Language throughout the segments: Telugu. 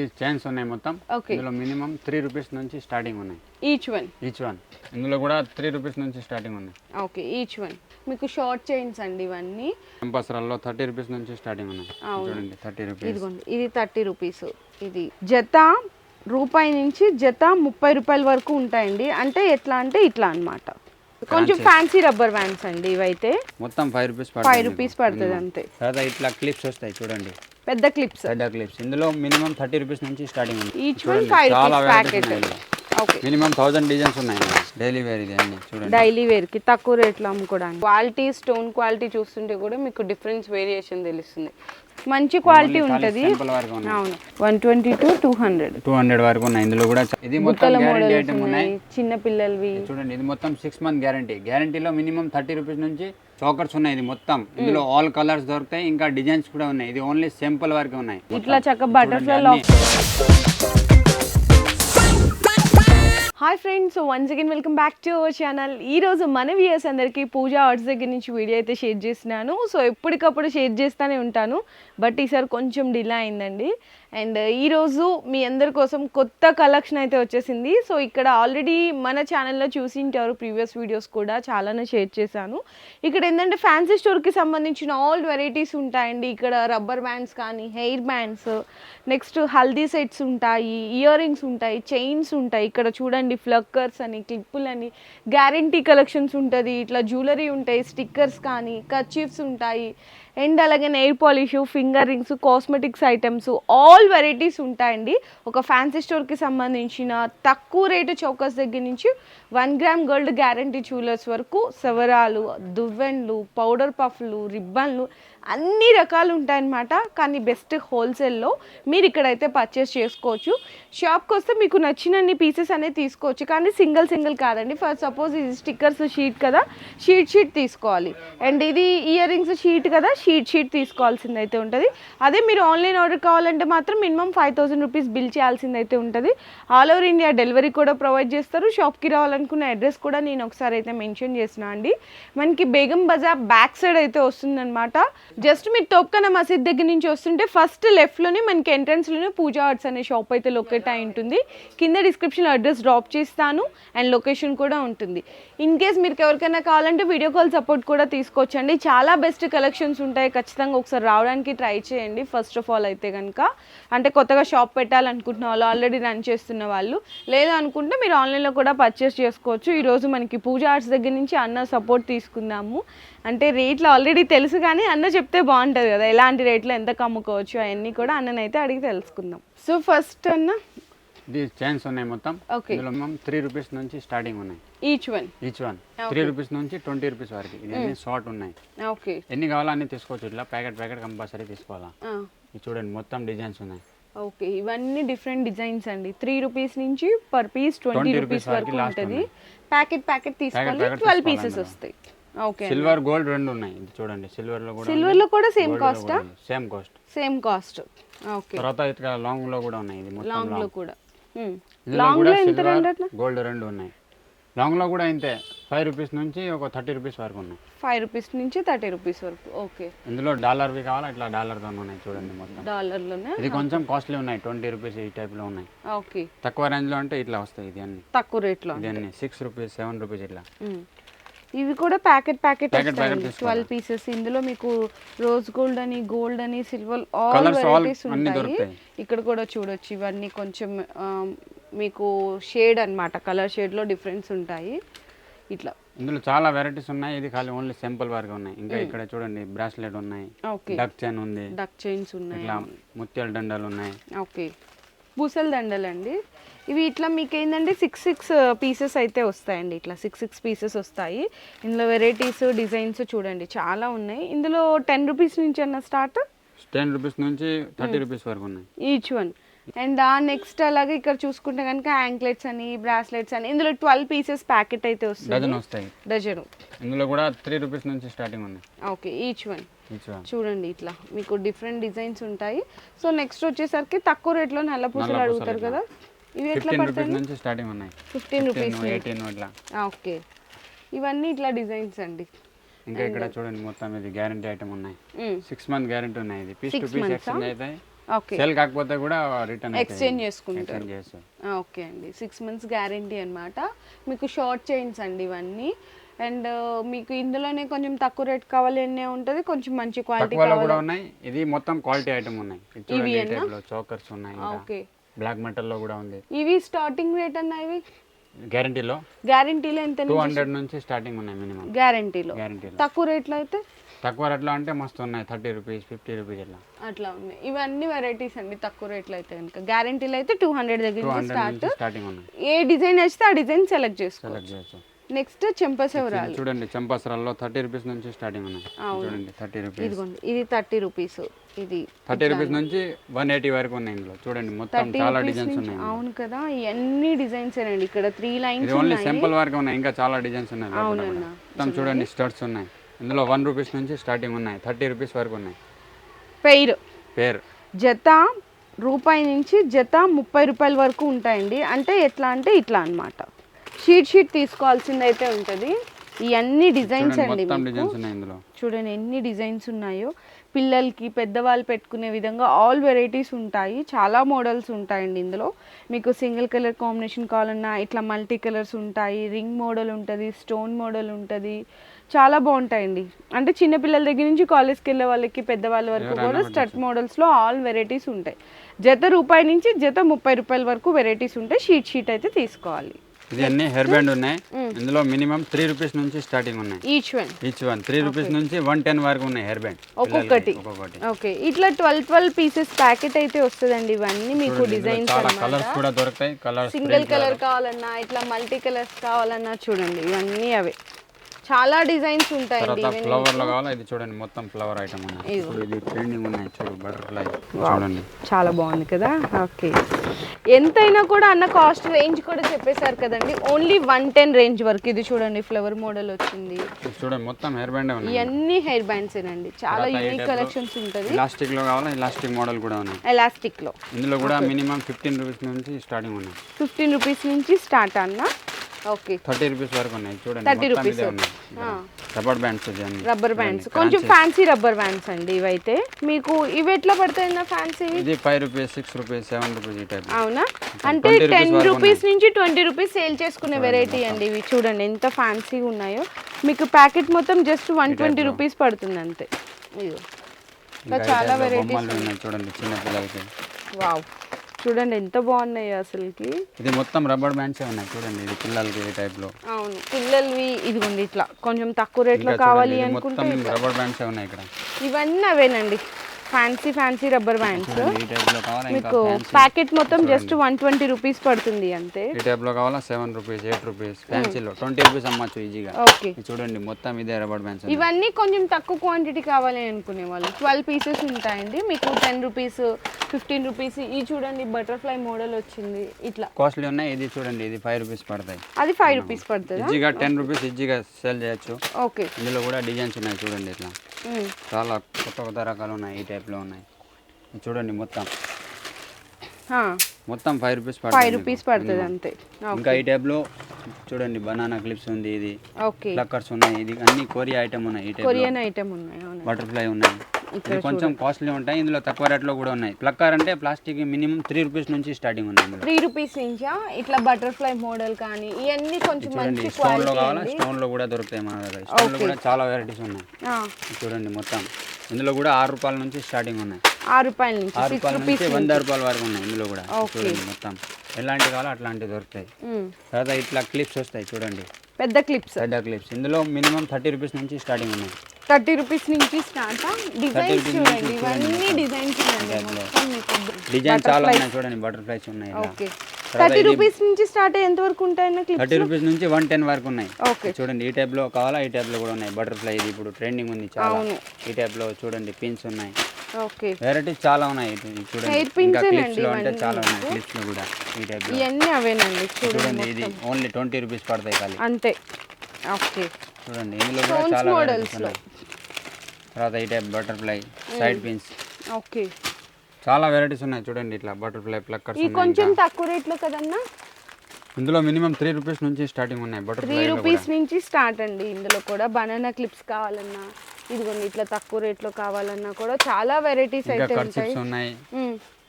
ఈ చైన్స్ ఉన్నాయి మొత్తం. ఓకే ఇందులో మినిమం త్రీ రూపీస్ నుంచి స్టార్టింగ్ ఉన్నాయి. ఈచ్ వన్ ఈచ్ వన్ ఇందులో కూడా త్రీ రూపీస్ నుంచి స్టార్టింగ్ ఉన్నాయి. ఓకే ఈచ్ వన్ మీకు షార్ట్ చైన్స్ అండి ఇవన్నీ. కంపసరాల్లో థర్టీ రూపీస్ నుంచి స్టార్టింగ్ ఉన్నాయి. చూడండి థర్టీ రూపీస్ ఇదిగోండి ఇది థర్టీ రూపీస్ ఇది జత రూపాయి నుంచి జత ముప్పై రూపాయల వరకు ఉంటాయండి. అంటే ఎట్లా అంటే ఇట్లా అన్నమాట. కొంచెం ఫ్యాన్సీ రబ్బర్ బ్యాండ్స్ అండి ఇవైతే. మొత్తం ఫైవ్ రూపీస్ ఫైవ్ రూపీస్ పడుతుంది అంతే. ఇట్లా క్లిప్స్ వస్తాయి చూడండి. పెద్ద క్లిప్స్ పెద్ద క్లిప్స్ ఇందులో మినిమం థర్టీ రూపీస్ నుంచి స్టార్టింగ్ ఉంది. ఈచ్ వన్ ఫైవ్ చాలా ప్యాకెట్ మినిమం థౌసండ్ డిజైన్స్ ఉన్నాయి డైలీ వేర్ ఇది అన్ని చూడండి. డైలీ వేర్కి తక్కువ రేట్లో అమ్ముకోవడానికి. క్వాలిటీ స్టోన్ క్వాలిటీ చూస్తుంటే కూడా మీకు డిఫరెన్స్ వేరియేషన్ తెలుస్తుంది. మంచి క్వాలిటీ ఉంటుంది. అవును. One twenty to two hundred two hundred వరకు ఉన్నాయి. ఇందులో కూడా ఇది మొత్తం గ్యారంటీ ఐటమ్ ఉన్నాయి చిన్న పిల్లలవి. చూడండి ఇది మొత్తం సిక్స్ మంత్ గ్యారంటీ గ్యారంటీలో మినిమం థర్టీ రూపీస్ నుంచి చోకర్స్ ఉన్నాయి ఇది మొత్తం. ఇందులో ఆల్ కలర్స్ దొరుకుతాయి ఇంకా డిజైన్స్ కూడా ఉన్నాయి. ఇది ఓన్లీ సింపుల్ వరకు ఉన్నాయి. ఇట్లా చక్క butterfly hi friends once again welcome back to our channel ఈ రోజు మన వ్యూయర్స్ అందరికీ పూజ ఆర్ట్స్ దగ్గర నుంచి వీడియో అయితే షేర్ చేస్తున్నాను. సో ఎప్పటికప్పుడు షేర్ చేస్తూనే ఉంటాను. బట్ ఈసారి కొంచెం డిలే అయిందండి. అండ్ ఈరోజు మీ అందరి కోసం కొత్త కలెక్షన్ అయితే వచ్చేసింది. సో ఇక్కడ ఆల్రెడీ మన ఛానల్లో చూసి ఉంటారు ప్రీవియస్ వీడియోస్ కూడా చాలానే షేర్ చేశాను. ఇక్కడ ఏంటంటే ఫ్యాన్సీ స్టోర్కి సంబంధించిన ఆల్ వెరైటీస్ ఉంటాయండి. ఇక్కడ రబ్బర్ బ్యాండ్స్ కానీ hair bands next haldi sets ఉంటాయి ఇయర్ రింగ్స్ ఉంటాయి చైన్స్ ఉంటాయి. ఇక్కడ చూడండి ఫ్లక్కర్స్ అని క్లిప్పులు అని గ్యారంటీ కలెక్షన్స్ ఉంటుంది. ఇట్లా జ్యువెలరీ ఉంటాయి స్టిక్కర్స్ కానీ కర్చీఫ్స్ ఉంటాయి. అండ్ అలాగే nail polish finger rings cosmetics items all varieties ఉంటాయండి. ఒక ఫ్యాన్సీ స్టోర్కి సంబంధించిన తక్కువ రేటు చౌకస్ దగ్గర నుంచి one gram gold guarantee jewellers వరకు సవరాలు దువ్వెన్లు పౌడర్ పఫ్లు రిబ్బన్లు అన్ని రకాలు ఉంటాయన్నమాట కానీ బెస్ట్ హోల్సేల్లో మీరు ఇక్కడైతే పర్చేస్ చేసుకోవచ్చు. షాప్కి వస్తే మీకు నచ్చినన్ని పీసెస్ అనేది తీసుకోవచ్చు. కానీ సింగిల్ సింగిల్ కాదండి. ఫర్ సపోజ్ ఇది స్టిక్కర్స్ షీట్ కదా. షీట్ షీట్ తీసుకోవాలి. అండ్ ఇది ఇయర్ రింగ్స్ షీట్ కదా. షీట్ షీట్ తీసుకోవాల్సింది అయితే ఉంటుంది. అదే మీరు ఆన్లైన్ ఆర్డర్ కావాలంటే మాత్రం minimum five thousand rupees bill చేయాల్సింది అయితే ఉంటుంది. ఆల్ ఓవర్ ఇండియా డెలివరీ కూడా ప్రొవైడ్ చేస్తారు. షాప్కి రావాలనుకున్న అడ్రస్ కూడా నేను ఒకసారి అయితే మెన్షన్ చేసిన అండి. మనకి బేగం బజార్ బ్యాక్ సైడ్ అయితే వస్తుందన్నమాట. జస్ట్ మీరు తొక్కన మసీద్ దగ్గర నుంచి వస్తుంటే ఫస్ట్ లెఫ్ట్లోనే మనకి ఎంట్రన్స్లోనే పూజా ఆర్ట్స్ అనే షాప్ అయితే లొకేట్ అయి ఉంటుంది. కింద డిస్క్రిప్షన్లో అడ్రస్ డ్రాప్ చేస్తాను అండ్ లొకేషన్ కూడా ఉంటుంది. ఇన్ కేస్ మీరు ఎవరికైనా కావాలంటే వీడియో కాల్ సపోర్ట్ కూడా తీసుకోవచ్చండి. చాలా బెస్ట్ కలెక్షన్స్ ఉంటాయి. ఖచ్చితంగా ఒకసారి రావడానికి ట్రై చేయండి. ఫస్ట్ ఆఫ్ ఆల్ అయితే కనుక అంటే కొత్తగా షాప్ పెట్టాలనుకుంటున్న వాళ్ళు ఆల్రెడీ రన్ చేస్తున్న వాళ్ళు. లేదు అనుకుంటే మీరు ఆన్లైన్లో కూడా పర్చేస్ చేసుకోవచ్చు. ఈరోజు మనకి పూజ ఆర్ట్స్ దగ్గర నుంచి అన్న సపోర్ట్ తీసుకుందాము. అంటే రేట్లు ఆల్రెడీ తెలుసు కానీ అన్న చెప్తే బాగుంటుంది కదా. ఎలాంటి రేట్లో ఎంత కమ్ముకోవచ్చు అవన్నీ కూడా అన్ననైతే అడిగి తెలుసుకుందాం. సో ఫస్ట్ అన్న? చైన్స్ ఉన్నాయి మొత్తం. ఇందులో మినిమం త్రీ రూపీస్ నుంచి స్టార్టింగ్ ఉన్నాయి. Each one each one three rupees నుంచి ట్వంటీ రూపీస్ వరకు. ఇది అన్ని షార్ట్ ఉన్నాయి. ఓకే ఎన్ని కావాలో అన్ని తీసుకోవచ్చు. ఇట్లా ప్యాకెట్ ప్యాకెట్ కంపల్సరీ తీసుకోవాలా? ఇది చూడండి మొత్తం డిజైన్స్ ఉన్నాయి. ఓకే ఇవన్నీ డిఫరెంట్ డిజైన్స్ అండి. త్రీ రూపీస్ నుంచి పర్ పీస్ ట్వంటీ 20 రూపీస్ వరకు ఉంటుంది. ప్యాకెట్ ప్యాకెట్ తీసుకోవాలి. Twelve pieces. వస్తాయి. ఓకే సిల్వర్ గోల్డ్ రెండు ఉన్నాయి. ఇది చూడండి సిల్వర్లో కూడా సిల్వర్లో కూడా same కాస్టా same cost same cost okay. తర్వాత ఇక్కడ లాంగ్లో కూడా ఉన్నాయి. ఇది మొత్తం లాంగ్లో కూడా. ఇందులో లాంగ్లో ఎంత రండి గోల్డ్ రెండు ఉన్నాయి. లాంగ్లో కూడా ఇంతే. ఫైవ్ రూపీస్ నుంచి ఒక థర్టీ రూపీస్ వరకు ఉన్నాయి. ఫైవ్ రూపీస్ నుంచి థర్టీ రూపీస్ వరకు. ఓకే ఇందులో డాలర్వి కావాలా? ఇట్లా డాలర్తో ఉన్నాయి చూడండి మొత్తం. డాలర్లోనే ఇది కొంచెం కాస్ట్లీ ఉన్నాయి. ట్వంటీ రూపీస్ ఈ టైప్లో ఉన్నాయి. ఓకే తక్కువ రేంజ్లో అంటే ఇట్లా వస్తాయి ఇది అన్ని. తక్కువ రేట్లో ఇది అన్ని. సిక్స్ రూపీస్ సెవెన్ రూపీస్ ఇట్లా. ఇవి కూడా ప్యాకెట్ ప్యాకెట్. Twelve pieces. ఇందులో మీకు రోజ్ గోల్డ్ అని గోల్డ్ అని సిల్వర్ ఆల్ వెరైటీస్ ఉంటాయి. ఇక్కడ కూడా చూడొచ్చు ఇవన్నీ కొంచెం మీకు షేడ్ అన్నమాట. కలర్ షేడ్లో డిఫరెన్స్ ఉంటాయి. ఇట్లా. ఇందులో చాలా వెరైటీస్ ఉన్నాయి. ఇది ఖాళీ ఓన్లీ సింపుల్ వరకు ఉన్నాయి. ఇంకా ఇక్కడ చూడండి బ్రాస్లెట్ ఉన్నాయి. డక్ చైన్ ఉంది. డక్ చైన్స్ ఉన్నాయి. ఇట్లా ముత్యాల దండలు ఉన్నాయి. ఓకే. పూసల దండలు అండి ఇవి ఇట్లా మీకు ఏంటంటే సిక్స్ సిక్స్ పీసెస్ అయితే వస్తాయండి. ఇట్లా సిక్స్ సిక్స్ పీసెస్ వస్తాయి. ఇందులో వెరైటీస్ డిజైన్స్ చూడండి. చాలా ఉన్నాయి. ఇందులో టెన్ రూపీస్ నుంచి అన్న స్టార్ట్ టెన్ రూపీస్ నుంచి థర్టీ రూపీస్ వరకు ఉన్నాయి. ఈచ్ వన్ అండ్ ఆ నెక్స్ట్ అలాగే ఇక్కడ చూసుకుంటే కనుక యాంక్లెట్స్ అని బ్రాస్లెట్స్ అని ఇందులో ట్వెల్వ్ పీసెస్ ప్యాకెట్ అయితే వస్తుంది. డజన్ వస్తాయి. డజను ఇందులో కూడా త్రీ రూపీస్ నుంచి స్టార్టింగ్ ఉన్నాయి. ఓకే ఈచ్ వన్ చూడండి ఇట్లా. మీకు డిఫరెంట్ డిజైన్స్ ఉంటాయి. సో నెక్స్ట్ వచ్చేసరికి తక్కువ రేట్లో నల్ల పూసలు అడుగుతారు. కదా? ఇవి ఎట్లా పడతాయి? నుంచి స్టార్టింగ్ ఉన్నాయి. ఫిఫ్టీన్ రూపీస్ ఎయిటీన్ ఇట్లా. ఓకే. ఇవన్నీ ఇట్లా డిజైన్స్ అండి. ఇంకా ఇక్కడ చూడండి మొత్తం ఇది గ్యారంటీ ఐటమ్ ఉన్నాయి. సిక్స్ మంత్ గ్యారంటీ ఉన్నాయి ఇది. Piece to piece? Exchange okay. Sale కాకపోతే కూడా రిటర్న్ ఎక్స్చేంజ్ చేసుకుంటారు. ఓకే అండి. సిక్స్ మంత్స్ గ్యారంటీ అన్నమాట. మీకు షార్ట్ చైన్స్ అండి ఇవన్నీ. అండ్ మీకు ఇందులోనే కొంచెం తక్కువ రేట్ కావాలి అనే ఉంటుంది కొంచెం మంచి క్వాలిటీ కూడా ఉన్నాయి. ఇది మొత్తం క్వాలిటీ ఐటమ్ ఉన్నాయి. చోకర్స్ ఉన్నాయి ఓకే. బ్లాక్ మెటల్లో కూడా ఉంది. ఇవి స్టార్టింగ్ రేట్ అన్న ఇవి? గ్యారంటీలో? గ్యారంటీలో ఎంత టూ హండ్రెడ్ నుంచి స్టార్టింగ్ ఉన్నాయి మినిమం. గ్యారంటీలో. గ్యారంటీలో. తక్కువ రేట్లో అయితే? తక్కువ రేట్లో అంటే మస్తు ఉన్నాయి. థర్టీ రూపీస్ ఫిఫ్టీ రూపీస్ ఇట్లా అట్లా ఉన్నాయి. ఇవన్నీ వెరైటీస్ అండి తక్కువ రేట్లో అయితే కనుక. గ్యారంటీలో అయితే టూ హండ్రెడ్ దగ్గర స్టార్ట్ స్టార్టింగ్ ఉన్నాయి. ఏ డిజైన్ వస్తే ఆ డిజైన్ సెలెక్ట్ చేసుకో సెలెక్ట్ చేయొచ్చు. నెక్స్ట్ చెంపసెవరాలు. ఇది చూడండి చంపాసరాల్లో థర్టీ రూపీస్ నుంచి స్టార్టింగ్ ఉన్నాయి. చూడండి థర్టీ రూపీస్. ఇదిగోండి ఇది థర్టీ రూపీస్. ఇది థర్టీ రూపీస్ నుంచి వన్ ఎయిటీ వరకు ఉన్నాయి ఇందులో. చూడండి మొత్తం చాలా డిజైన్స్ ఉన్నాయి అవును కదా ఇవన్నీ డిజైన్స్ అండి ఇక్కడ త్రీ లైన్స్ ఓన్లీ సింపుల్ వరకు ఉన్నాయి ఇంకా చాలా డిజైన్స్ ఉన్నాయి. మొత్తం చూడండి. స్టర్ట్స్ ఉన్నాయి. ఇందులో వన్ రూపీస్ నుంచి స్టార్టింగ్ ఉన్నాయి థర్టీ రూపీస్ వరకు ఉన్నాయి. పెయిర్. పేరు జత రూపాయి నుంచి జత ముప్పై రూపాయల వరకు ఉంటాయండి. అంటే ఎట్లా అంటే ఇట్లా అన్నమాట. షీట్ షీట్ తీసుకోవాల్సింది అయితే ఉంటుంది ఇవన్నీ డిజైన్స్ అండి చూడండి ఎన్ని డిజైన్స్ ఉన్నాయో. పిల్లలకి పెద్దవాళ్ళు పెట్టుకునే విధంగా ఆల్ వెరైటీస్ ఉంటాయి. చాలా మోడల్స్ ఉంటాయండి ఇందులో. మీకు సింగిల్ కలర్ కాంబినేషన్ కావాలన్నా ఇట్లా మల్టీ కలర్స్ ఉంటాయి. రింగ్ మోడల్ ఉంటుంది స్టోన్ మోడల్ ఉంటుంది. చాలా బాగుంటాయండి. అంటే చిన్న పిల్లల దగ్గర నుంచి కాలేజ్కి వెళ్ళే వాళ్ళకి పెద్దవాళ్ళ వరకు కూడా స్టట్ మోడల్స్లో ఆల్ వెరైటీస్ ఉంటాయి. జత రూపాయి నుంచి జత ముప్పై రూపాయల వరకు వెరైటీస్ ఉంటాయి. షీట్ షీట్ అయితే తీసుకోవాలి. ఇది అన్ని హెయిర్ బ్యాండ్ ఉన్నాయి. ఇందులో మినిమం త్రీ రూపీస్ నుంచి స్టార్టింగ్ ఉన్నాయి. Each one each one three rupees నుంచి వన్ టెన్ వరకు ఉన్నాయి హెయిర్ బ్యాండ్. ఒక్కొక్కటి. ఒక్కొక్కటి. ఓకే ఇట్లా ట్వెల్వ్ ట్వెల్వ్ పీసెస్ ప్యాకెట్ అయితే వస్తుందండి ఇవన్నీ మీకు చాలా కలర్స్ కూడా దొరుకుతాయి. కలర్స్ సింగిల్ కలర్ కావాలన్నా ఇట్లా మల్టీ కలర్స్ కావాలన్నా చూడండి ఇవన్నీ అవే. చాలా డిజైన్స్ తర్వాత ఫ్లవర్లో కావాలా? ఇది చూడండి మొత్తం ఫ్లవర్ ఐటమ్ ఉన్నాయి ఇప్పుడు ఇది ట్రెండింగ్ ఉన్నాయి చూడు బటర్ఫ్లై చూడండి. చాలా బాగుంది కదా? ఓకే. ఎంతైనా కూడా అన్న కాస్ట్ రేంజ్ కూడా చెప్పేశారు కదండి. ఓన్లీ వన్ టెన్ రేంజ్ వరకు ఇది చూడండి ఫ్లవర్ మోడల్ వచ్చింది. చూడండి మొత్తం హెయిర్ బ్యాండ్ ఉన్నాయి. ఇవన్నీ హెయిర్ బ్యాండ్స్ ఏనండి చాలా యూనిక్ కలెక్షన్స్ ఉంటుంది. ఇలాస్టిక్లో కావాలా? ఇలాస్టిక్ మోడల్ కూడా ఉన్నాయి. ఎలాస్టిక్లో. ఇందులో కూడా మినిమం ఫిఫ్టీన్ రూపీస్ నుంచి స్టార్టింగ్ ఉన్నాయి. ఫిఫ్టీన్ రూపీస్ నుంచి స్టార్ట్ అన్న. ఓకే థర్టీ రూపీస్ వరకు ఉన్నాయి. చూడండి 30 మొత్తం rupees. ఇదే ఉన్నాయి. రబ్బర్ బ్యాండ్స్ రబ్బర్ బ్యాండ్స్ కొంచెం ఫ్యాన్సీ రబ్బర్ బ్యాండ్స్ అండి ఇవైతే. మీకు ఇవి ఎట్లా పడతాయి ఫ్యాన్సీ ఇది five rupees six rupees seven rupees ఈ టైప్ అవునా? అంటే 20 rupees టెన్ రూపీస్ నుంచి ట్వంటీ రూపీస్ సేల్ చేసుకునే వెరైటీ అండి ఇవి. చూడండి ఎంత ఫ్యాన్సీగా ఉన్నాయో. మీకు ప్యాకెట్ మొత్తం జస్ట్ వన్ ట్వంటీ రూపీస్ పడుతుంది అంతే. చాలా వెరైటీస్ ఉన్నాయి. చూడండి చిన్న పిల్లలకి. వావ్ చూడండి ఎంత బాగున్నాయో అసలుకి. ఇది మొత్తం రబ్బర్ బ్యాండ్స్ ఉన్నాయి చూడండి ఇది పిల్లలకి ఈ టైప్లో. అవును పిల్లలవి ఇదిగోండి ఇట్లా కొంచెం తక్కువ రేట్లో ఇంకా కావాలి అనుకుంటే మొత్తం రబ్బర్ బ్యాండ్స్ ఉన్నాయి ఇక్కడ. ఇవన్నీ అవేనండి. ఫ్యాన్సీ ఫ్యాన్సీ రబ్బర్ బ్యాండ్స్ మీకు. ప్యాకెట్ మొత్తం జస్ట్ వన్ ట్వంటీ రూపీస్ పడుతుంది అంతే. ఈ టైప్లో కావాలా? సెవెన్ రూపీస్ ఎయిట్ రూపీస్ ఫ్యాన్సీలో ట్వంటీ రూపీస్ అమ్మచ్చు ఈజీగా ఓకే చూడండి మొత్తం ఇదే రబ్బర్ బ్యాండ్స్ ఇవన్నీ కొంచెం తక్కువ క్వాంటిటీ కావాలి అనుకునే వాళ్ళు. ట్వెల్వ్ పీసెస్ ఉంటాయండి. మీకు టెన్ రూపీస్ ఫిఫ్టీన్ రూపీస్ ఈ చూడండి బటర్ఫ్లై మోడల్ వచ్చింది. ఇట్లా. కాస్ట్లీ ఉన్నాయి. ఇది చూడండి ఇది ఫైవ్ రూపీస్ పడతాయి. అది ఫైవ్ రూపీస్ పడుతుందా? ఈజీగా టెన్ రూపీస్ ఈజీగా సేల్ చేయొచ్చు. ఓకే ఇందులో కూడా డిజైన్స్ ఉన్నాయి చూడండి ఇట్లా. చాలా కొత్త కొత్త రకాలు ఉన్నాయి ఈ టైప్లో ఉన్నాయి. చూడండి మొత్తం. మొత్తం ఫైవ్ రూపీస్ ఫైవ్ రూపీస్ పడుతుంది అంతే. ఇంకా ఈ టైప్లో చూడండి బనానా క్లిప్స్ ఉంది ఇది. ఓకే ప్లక్కర్స్ ఉన్నాయి ఇది అన్ని కొరియా ఐటమ్ ఉన్నాయి ఈ టైప్ కొరియన్ ఐటమ్ ఉన్నాయి బటర్ఫ్లై ఉన్నాయి. ఇది కొంచెం కాస్ట్లీ ఉంటాయి ఇందులో తక్కువ రేట్లో కూడా ఉన్నాయి. ప్లక్కర్ అంటే ప్లాస్టిక్ మినిమం త్రీ రూపీస్ నుంచి స్టార్టింగ్ ఉంది ఇందులో. త్రీ రూపీస్ నుంచా ఇట్లా బటర్ఫ్లై మోడల్ కానీ ఇవన్నీ కొంచెం చూడండి మంచి స్టోన్లో కావాలా? స్టోన్లో కూడా దొరుకుతాయి మన దగ్గర. స్టోన్లో కూడా చాలా వెరైటీస్ ఉన్నాయి. చూడండి మొత్తం. ఇందులో కూడా ఆరు రూపాయల నుంచి స్టార్టింగ్ ఉన్నాయి. ఆరు రూపాయల నుంచి ఆరు రూపాయల నుంచి వంద రూపాయల వరకు ఉన్నాయి ఇందులో కూడా. చూడండి మొత్తం. ఎలాంటి కావాలో అట్లాంటివి దొరుకుతాయి. తర్వాత ఇట్లా క్లిప్స్ వస్తాయి చూడండి. పెద్ద క్లిప్స్ పెద్ద క్లిప్స్ ఇందులో మినిమం థర్టీ రూపీస్ నుంచి స్టార్టింగ్ ఉన్నాయి. థర్టీ రూపీస్ నుంచి స్టార్ట్ డిజైన్స్ చూడండి ఇవన్నీ డిజైన్స్ డిజైన్ చాలా ఉన్నాయి చూడండి బటర్ఫ్లైస్ ఉన్నాయి ఓకే థర్టీ రూపీస్ నుంచి స్టార్ట్ ఎంత వరకు క్లిప్స్ థర్టీ రూపీస్ నుంచి వన్ టెన్ వరకు ఉన్నాయి. ఓకే చూడండి ఈ టైప్లో కావాలా? ఈ టైప్లో కూడా ఉన్నాయి. బటర్ఫ్లై ఇది ఇప్పుడు ట్రెండింగ్ ఉంది చాలా. ఈ టైప్లో చూడండి పిన్స్ ఉన్నాయి. ఓకే వెరైటీస్ చాలా ఉన్నాయి. చూడండి. ఇంకా క్లిప్స్లో అంటే చాలా ఉన్నాయి క్లిప్స్లో కూడా ఈ టైప్లో ఇవన్నీ అవేనండి చూడండి ఇది ఓన్లీ ట్వంటీ రూపీస్ పడతాయి ఖాళీ. అంతే. ఓకే చూడండి ఇందులో కూడా చాలా మోడల్స్ ఉన్నాయి. తర్వాత ఈ type butterfly side pins okay. చాలా వెరైటీస్ ఉన్నాయి చూడండి ఇట్లా బటర్ఫ్లై ప్లక్కర్స్ కొంచెం తక్కువ రేట్లో కదన్నా? ఇందులో మినిమం త్రీ రూపీస్ నుంచి స్టార్టింగ్ ఉన్నాయి త్రీ బటర్ఫ్లై రూపీస్ నుంచి స్టార్ట్ అండి ఇందులో కూడా. బనానా క్లిప్స్ కావాలన్నా ఇదిగోండి ఇట్లా తక్కువ రేట్లో కావాలన్నా కూడా చాలా వెరైటీస్ అయితే ఉంటాయి. ఉన్నాయి.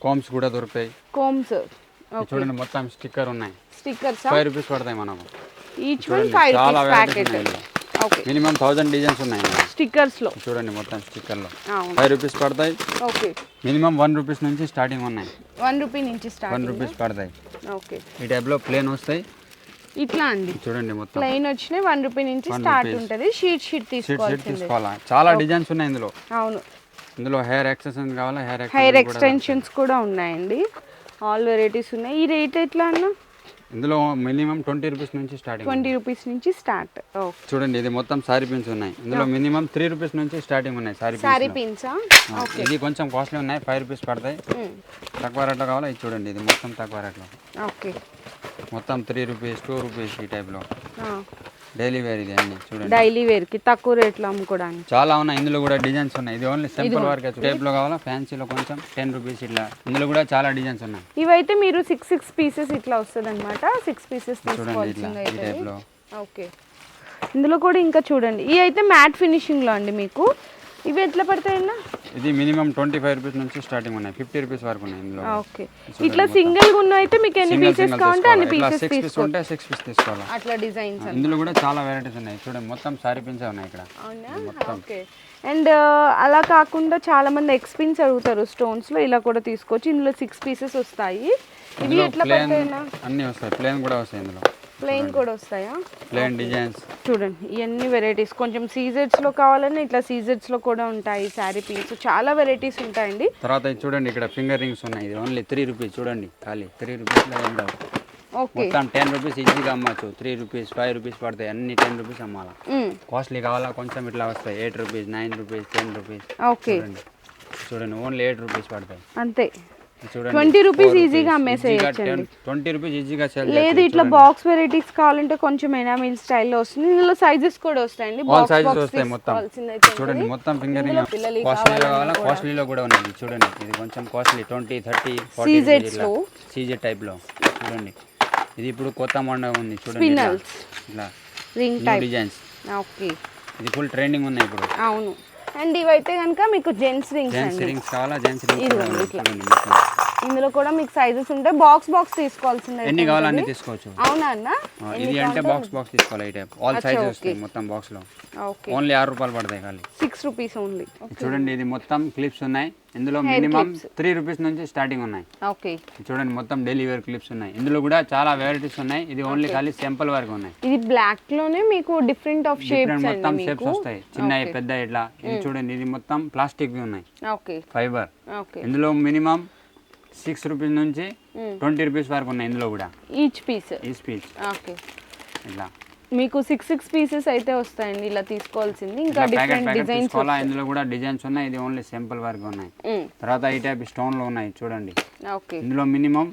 కోమ్స్ కూడా దొరుకుతాయి. కోమ్స్. చూడండి మొత్తం స్టిక్కర్ ఉన్నాయి. స్టిక్కర్స్? ఫైవ్ రూపీస్ పడతాయి మనకు. Each one five rupees packet minimum thousand designs ఉన్నాయి. స్టిక్కర్స్లో. చూడండి మొత్తం స్టిక్కర్లో అవును ఫైవ్ రూపీస్ పడతాయి. ఓకే మినిమం వన్ రూపీస్ నుంచి స్టార్టింగ్ ఉన్నాయి. వన్ రూపీ నుంచి వన్ స్టార్ట్ రూపీస్ పడతాయి. ఓకే ఈ టైప్లో ప్లేన్ వస్తాయి. ఇట్లా అండి. చూడండి మొత్తం. ప్లెయిన్ వచ్చినాయి వన్ రూపీ నుంచి స్టార్ట్. ఉంటుంది. షీట్ షీట్ తీసుకోవాలా? చాలా డిజైన్స్ ఉన్నాయి ఇందులో. అవును. ఇందులో హెయిర్ ఎక్స్టెన్షన్ కావాలా? హెయిర్ హెయిర్ ఎక్స్టెన్షన్ ఎక్స్టెన్షన్స్ కూడా ఉన్నాయండి. ఆల్ వెరైటీస్ ఉన్నాయి. ఈ రేట్ ఎట్లా అన్న? ఇందులో మినిమం ట్వంటీ రూపీస్ నుంచి స్టార్టింగ్ ట్వంటీ రూపీస్ నుంచి స్టార్ట్. చూడండి ఇది మొత్తం సారీ పిన్స్ ఉన్నాయి. ఇందులో మినిమం త్రీ రూపీస్ నుంచి స్టార్టింగ్ ఉన్నాయి సారీ పిన్స్ పిన్సా ఇది కొంచెం కాస్ట్లీ ఉన్నాయి ఫైవ్ రూపీస్ పడతాయి. తక్కువ రేట్లో కావాలా? ఇది చూడండి ఇది మొత్తం తక్కువ రేట్లో ఓకే. మొత్తం త్రీ రూపీస్ టూ రూపీస్ ఈ టైప్లో డైలీ వేర్ ఇది అన్ని చూడండి. డైలీ వేర్కి తక్కువ రేట్లో అమ్ముకోవడానికి చాలా ఉన్నాయి ఇందులో కూడా డిజైన్స్ ఉన్నాయి. ఇది ఓన్లీ సింపుల్ వర్క్ టైప్లో కావాలా ఫ్యాన్సీలో కొంచెం టెన్ రూపీస్ ఇట్లా. ఇందులో కూడా చాలా డిజైన్స్ ఉన్నాయి. ఇవైతే మీరు సిక్స్ సిక్స్ పీసెస్ ఇట్లా వస్తుంది అనమాట సిక్స్ పీసెస్ తీసుకోవాల్సింది ఓకే ఇందులో కూడా ఇంకా చూడండి. ఇవి అయితే మ్యాట్ ఫినిషింగ్లో అండి మీకు. ఇవి ఎట్లా పడతాయన్నా? ఇది మినిమం ట్వంటీ ఫైవ్ రూపీస్ నుంచి స్టార్టింగ్ ఉన్నాయి. ఫిఫ్టీ రూపీస్ వరకు ఉన్నాయి ఇందులో. ఓకే. ఇట్లా సింగిల్గా ఉన్న అయితే మీకు ఎన్ని పీసెస్ కావాలంటే అన్ని పీసెస్ సిక్స్ పీస్ ఉంటే సిక్స్ పీస్ తీసుకోవాలి. అట్లా డిజైన్స్ ఇందులో కూడా చాలా వెరైటీస్ ఉన్నాయి. చూడండి మొత్తం సారీ పిన్స్ ఉన్నాయి ఇక్కడ. అవునా? ఓకే. అండ్ అలా కాకుండా చాలా మంది ఎక్స్పిన్స్ అడుగుతారు స్టోన్స్లో. ఇలా కూడా తీసుకోవచ్చు ఇందులో సిక్స్ పీసెస్ వస్తాయి. ఇవి ఎట్లా అన్నీ? వస్తాయి. ప్లేన్ కూడా వస్తాయి ఇందులో. ప్లెయిన్ కూడా వస్తాయా? ప్లేన్ డిజైన్స్ చూడండి ఇవన్నీ వెరైటీస్ కొంచెం సీజర్స్లో కావాలన్నా ఇట్లా సీజర్స్లో కూడా ఉంటాయి శారీ పీస్ చాలా వెరైటీస్ ఉంటాయండి. తర్వాత చూడండి ఇక్కడ ఫింగర్ రింగ్స్ ఉన్నాయి. ఇది ఓన్లీ త్రీ రూపీస్ చూడండి ఖాళీ. త్రీ రూపీస్లో ఉండవు ఓకే మొత్తం టెన్ రూపీస్ ఈజీగా అమ్మచ్చు. త్రీ రూపీస్ ఫైవ్ రూపీస్ పడతాయి. అన్ని టెన్ రూపీస్ అమ్మాలా. కాస్ట్లీ కావాలా? కొంచెం ఇట్లా వస్తాయి. Eight rupees nine rupees ten rupees okay చూడండి. ఓన్లీ ఎయిట్ రూపీస్ పడతాయి. అంతే. 20 రూపీస్ ఈజీగా అమ్మేసేయచ్చండి. ట్వంటీ రూపీస్ ఈజీగా సెల్ లేదు ఇట్లా బాక్స్ వెరైటీస్ కావాలంటే కొంచెం ఎనామిల్ స్టైల్లో వస్తుంది. ఇందులో సైజెస్ కూడా వస్తాయండి. బాక్స్ సైజెస్ వస్తాయి మొత్తం. చూడండి మొత్తం ఫింగర్ ఇందులో పిల్లలకి కాస్ట్లీలో కావాలా? కాస్ట్లీలో కూడా ఉన్నాయి. చూడండి ఇది కొంచెం కాస్ట్లీ ట్వంటీ థర్టీ లో. సీజెడ్ టైప్లో చూడండి ఇది ఇప్పుడు కొత్త మోడల్ ఉంది. చూడండి. ఇట్లా. రింగ్ టైప్ డిజైన్స్ ఓకే ఇది ఫుల్ ట్రెండింగ్ ఉన్నాయి ఇప్పుడు. అవును. అండ్ ఇవైతే కనుక మీకు జెంట్స్ రింగ్స్ జెంట్స్ రింగ్స్ కావాలా జెంట్స్ రింగ్స్. ఇట్లా. ఇందులో కూడా మీకు సైజెస్ ఉంటాయి బాక్స్ బాక్స్ తీసుకోవాల్సింది ఎన్ని కావాలా అన్ని తీసుకోవచ్చు. అవునా అన్న? ఇది అంటే బాక్స్ బాక్స్ తీసుకోవాలి ఈ టైప్ ఆల్ సైజెస్ వస్తాయి మొత్తం బాక్స్లో. ఓకే. ఓన్లీ ఆరు రూపాయలు పడతాయి ఖాళీ. సిక్స్ రూపీస్ ఓన్లీ చూడండి ఇది మొత్తం క్లిప్స్ ఉన్నాయి. ఇందులో మినిమం త్రీ రూపీస్ నుంచి స్టార్టింగ్ ఉన్నాయి. ఓకే చూడండి మొత్తం డైలీ వేర్ క్లిప్స్ ఉన్నాయి. ఇందులో కూడా చాలా వెరైటీస్ ఉన్నాయి. ఇది ఓన్లీ ఖాళీ సింపుల్ వరకు ఉన్నాయి. ఇది బ్లాక్లోనే మీకు డిఫరెంట్ ఆఫ్ షేప్స్ మొత్తం షేప్స్ వస్తాయి. చిన్నవి పెద్ద ఇట్లా. ఇది చూడండి ఇది మొత్తం ప్లాస్టిక్ ఉన్నాయి. ఓకే ఫైబర్ ఓకే ఇందులో మినిమం సిక్స్ రూపీస్ నుంచి ట్వంటీ రూపీస్ వరకు ఉన్నాయి ఇందులో కూడా. ఈచ్ పీస్ ఈ స్పీచ్ ఓకే. ఇట్లా మీకు సిక్స్ సిక్స్ పీసెస్ అయితే వస్తాయండి ఇలా తీసుకోవాల్సింది. ఇంకా డిఫరెంట్ డిజైన్స్ ఇందులో కూడా డిజైన్స్ ఉన్నాయి ఇది ఓన్లీ సింపుల్ వరకు ఉన్నాయి. తర్వాత ఈ టైప్ స్టోన్లో ఉన్నాయి చూడండి. ఓకే. ఇందులో మినిమం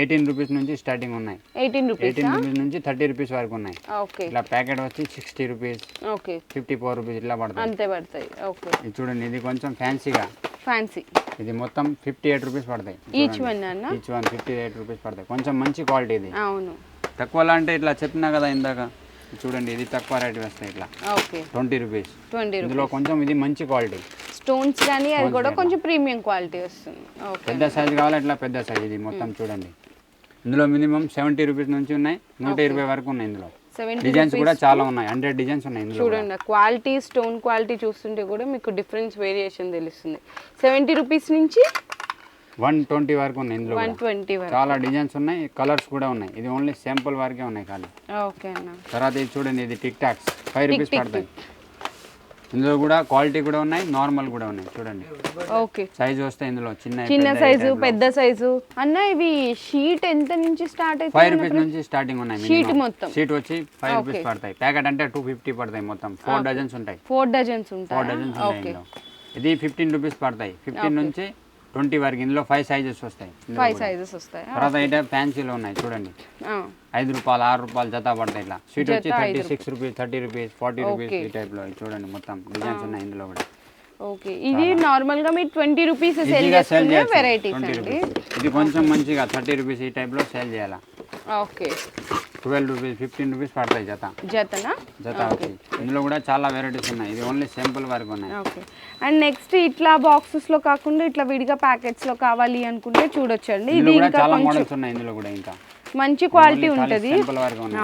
ఎయిటీన్ రూపీస్ నుంచి స్టార్టింగ్ ఉన్నాయి. ఎయిటీన్ రూపీస్ ఎయిటీన్ రూపీస్ నుంచి థర్టీ రూపీస్ వరకు ఉన్నాయి. ఓకే. ఇట్లా ప్యాకెట్ వచ్చి sixty rupees okay. Fifty four rupees ఇట్లా పడతాయి. అంతే పడతాయి. ఓకే. ఇది చూడండి ఇది కొంచెం ఫ్యాన్సీగా ఫ్యాన్సీ ఇది మొత్తం ఫిఫ్టీ ఎయిట్ రూపీస్ పడతాయి. ఈచ్ వన్ అన్న each one fifty eight rupees పడతాయి. కొంచెం మంచి క్వాలిటీ ఇది. అవును. తక్కువలా అంటే ఇట్లా చెప్పినా కదా ఇందాక? ఇది చూడండి ఇది తక్కువ రేట్ వస్తాయి ఇట్లా. ఓకే. ట్వంటీ రూపీస్ ట్వంటీ ఇందులో కొంచెం ఇది మంచి క్వాలిటీ స్టోన్స్ కానీ అది కూడా కొంచెం ప్రీమియం క్వాలిటీ వస్తుంది. ఓకే. పెద్ద సైజు కావాలా ఇట్లా పెద్ద సైజ్ ఇది మొత్తం చూడండి. ఇందులో మినిమం సెవెంటీ రూపీస్ నుంచి ఉన్నాయి. నూట ఇరవై వరకు ఉన్నాయి ఇందులో. డిజైన్స్ కూడా చాలా ఉన్నాయి. హండ్రెడ్ డిజైన్స్ ఉన్నాయి. చూడండి క్వాలిటీ స్టోన్ క్వాలిటీ చూస్తుంటే కూడా మీకు డిఫరెన్స్ వేరియేషన్ తెలుస్తుంది. సెవెంటీ రూపీస్ నుంచి వన్ ట్వంటీ వరకు ఉన్నాయి ఇందులో వన్. ట్వంటీ వరకు. చాలా డిజైన్స్ ఉన్నాయి కలర్స్ కూడా ఉన్నాయి. ఇది ఓన్లీ శాంపుల్ వరకే ఉన్నాయి ఖాళీ ఓకే అన్న. తర్వాత ఇది చూడండి ఇది టిక్ టాక్స్ ఫైవ్ రూపీస్ పడతాయి. ఇందులో కూడా క్వాలిటీ కూడా ఉన్నాయి నార్మల్ కూడా ఉన్నాయి. చూడండి. ఓకే. సైజ్ వస్తాయి ఇందులో చిన్న చిన్న సైజు పెద్ద సైజు. అన్న ఇవి షీట్ ఎంత నుంచి స్టార్ట్ ఫైవ్ అయితే రూపీస్ నుంచి స్టార్టింగ్ ఉన్నాయి షీట్ మొత్తం. షీట్ వచ్చి ఫైవ్ రూపీస్ పడతాయి. ప్యాకెట్ అంటే టూ ఫిఫ్టీ పడతాయి మొత్తం. ఫోర్ డజన్స్ ఉంటాయి. ఫోర్ డజన్స్ ఫోర్ ఉంటాయి డజన్స్ ఉంటాయి ఇది ఫిఫ్టీన్ రూపీస్ పడతాయి. ఫిఫ్టీన్ నుంచి ట్వంటీ వరకు ఇందులో ఫైవ్ సైజెస్ వస్తాయి. ఫైవ్. సైజెస్ వస్తాయి? తర్వాత అయితే ఫ్యాన్సీలో ఉన్నాయి చూడండి. ఐదు రూపాయలు ఆరు రూపాయలు జత పడతాయి ఇట్లా. స్వీట్ వచ్చి thirty six rupees thirty rupees forty rupees ఈ టైప్లో చూడండి మొత్తం. డిజైన్స్ ఉన్నాయి ఇందులో కూడా. ఓకే ఇది నార్మల్గా మీరు ట్వంటీ రూపీస్ సేల్ వెరైటీస్ అండి. ఇది కొంచెం మంచిగా థర్టీ రూపీస్ ఈ టైప్లో సేల్ చేయాలా. Okay twelve rupees fifteen rupees పడతాయి జత. జతనా? జత వచ్చి. ఇందులో కూడా చాలా వెరైటీస్ ఉన్నాయి. ఇది ఓన్లీ సింపుల్ వరకు ఉన్నాయి. ఓకే. అండ్ నెక్స్ట్ ఇట్లా బాక్సెస్లో కాకుండా ఇట్లా విడిగా ప్యాకెట్స్లో కావాలి అనుకుంటే చూడొచ్చండి. ఇది ఇంకా చాలా మోడల్స్ ఉన్నాయి ఇందులో కూడా ఇంకా. మంచి క్వాలిటీ ఉంటుంది.